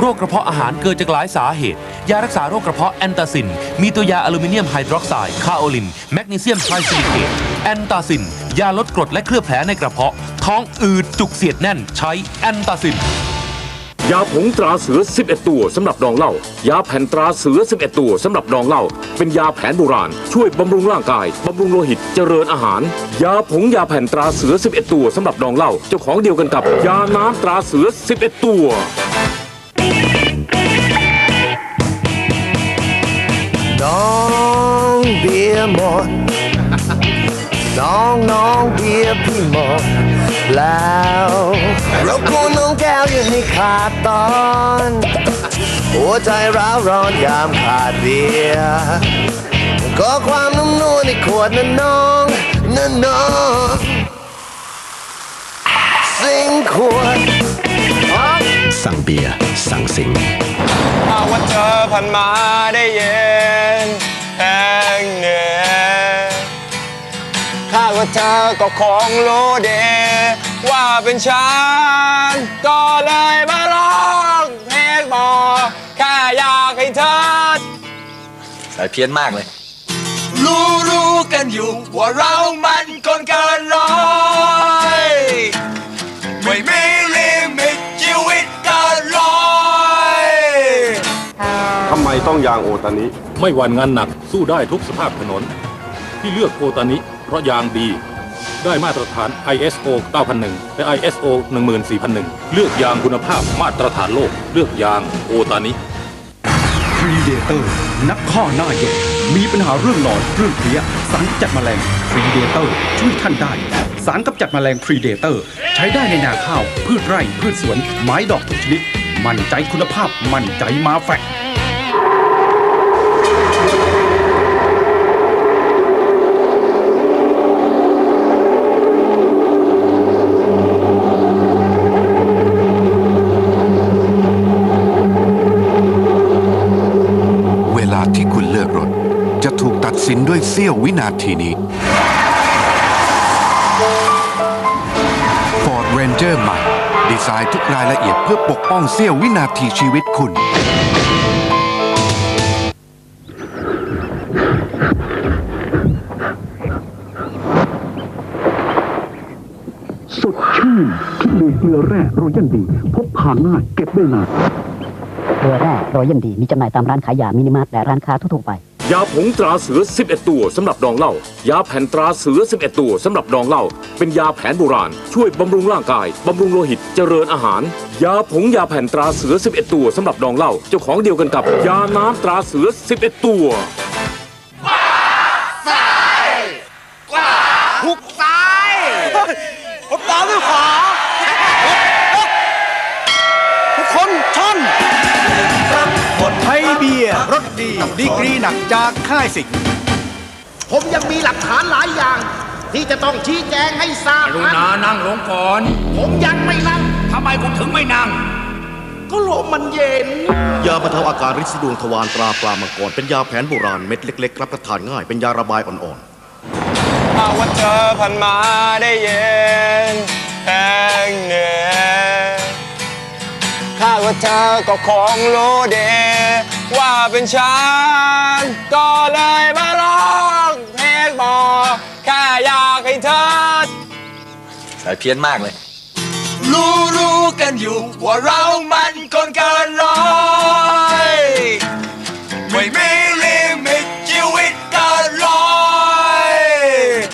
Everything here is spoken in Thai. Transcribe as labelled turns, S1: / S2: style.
S1: โรคกระเพาะอาหารเกิดจากหลายสาเหตุ ยารักษาโรคกระเพาะแอนตาซิน มีตัวยาอลูมิเนียมไฮดรอกไซด์คาโอลิน แมกนีเซียมไทรซิลิเกตแอนตาซิน ยาลดกรดและเคลือบแผลในกระเพาะ ท้องอืดจุกเสียดแน่นใช้แอนตาซิน
S2: ยาผงตราเสือ 11 ตัวสำหรับดองเหล้ายาแผ่นตราเสือ 11 ตัวสำหรับดองเหล้าเป็นยาแผนโบราณ ช่วยบำรุงร่างกายบำรุงโลหิตเจริญอาหาร ยาผงยาแผ่นตราเสือ 11 ตัวสำหรับดองเหล้าเจ้าของเดียวกันกับ ยาน้ำตราเสือ 11 ตัว
S3: น้องน้องเบียร์พี่หมดแล้วรบกวนน้องแก้วอย่าให้ขาดตอน หัวใจร้าวร้อนยามขาดเบียร์ก็ความนุ่มนวลในขวดนั้นน้องนั่นน้องสิงขวด
S4: สั่งเบียร์สั่งสิง
S5: ถ้าว่าเธอผ่านมาได้เย็น ว่าเธอก็คงรู้ดีว่าเป็นฉัน ก็เลยมาร้องเพลงบอกแค่อยากให้เธอ
S4: สายเพี้ยนมากเลย
S5: รู้รู้กันอยู่ว่าเรามันคนเกินร้อยไม่มีลิมิตชีวิตเกินร้อย
S6: ทำไมต้องยางโอตานิ
S7: ไม่หวันงานหนักสู้ได้ทุกสภาพถนน ที่เลือกโอตานิ เพราะยางดี ได้มาตรฐาน ISO 9001 และ ISO 14001 เลือกยางคุณภาพมาตรฐานโลก เลือกยางโอตานิ
S8: พรีเดเตอร์นักฆ่าหน้าเย็นมีปัญหาเรื่องหนอนเรื่องเพลี้ยสารกำจัดแมลงพรีเดเตอร์ช่วยท่านได้ สารกำจัดแมลงพรีเดเตอร์ใช้ได้ในนาข้าว พืชไร่ พืชสวน ไม้ดอกทุกชนิด มั่นใจคุณภาพมั่นใจมาแฟก
S9: ถูกตัดสินด้วยเสี้ยววินาทีนี้ Ford Ranger ใหม่ ดีไซน์ทุกรายละเอียดเพื่อปกป้องเสี้ยววินาทีชีวิตคุณ
S8: สดชื่นคิดดีเกลือแร่โรยันดีพบผ่านง่ายเก็บได้นาน
S10: เกลือแร่รอยัลดีมีจำหน่ายตามร้านขายยามินิมาร์ทและร้านค้าทั่วๆไป
S2: ยาผงตราเสือ 11 ตัวสำหรับดองเหล้า ยาแผ่นตราเสือ 11 ตัวสำหรับดองเหล้า เป็นยาแผนโบราณ ช่วยบำรุงร่างกาย บำรุงโลหิต เจริญอาหาร ยาผงยาแผ่นตราเสือ 11 ตัวสำหรับดองเหล้า เจ้าของเดียวกันกับ ยาน้ำตราเสือ 11 ตัว
S5: หุกซ้ายผมตามด้วยขวาทุกคนชน
S8: ดีดีกรีหนักจากค่ายสิง
S3: ผมยังมีหลักฐานหลายอย่าง ที่จะต้องชี้แจงให้ทราบ
S5: รุณานั่งลงก่อน
S3: ผมยังไม่นั่ง
S5: ทำไมคุณถึงไม่นั่ง
S3: ก็ลมมันเย็น
S4: ยาบรรเทาอาการริดสีดวงทวารตราปลามังกรเป็นยาแผนโบราณเม็ดเล็กๆรับประทานง่าย เป็นยาระบายอ่อน
S5: ถ้าว่าเธอผ่านมาได้เย็นแห้งเหนื่อยถ้าว่าเธอก็คงรู้ดี ว่าเป็นฉันก็เลยมาร้องเพลงบอกแค่อยากให้เธอ
S4: ๆสายเพี้ยนมากเลย
S5: รู้รู้กันอยู่ว่าเรามันคนเกินร้อยไม่มี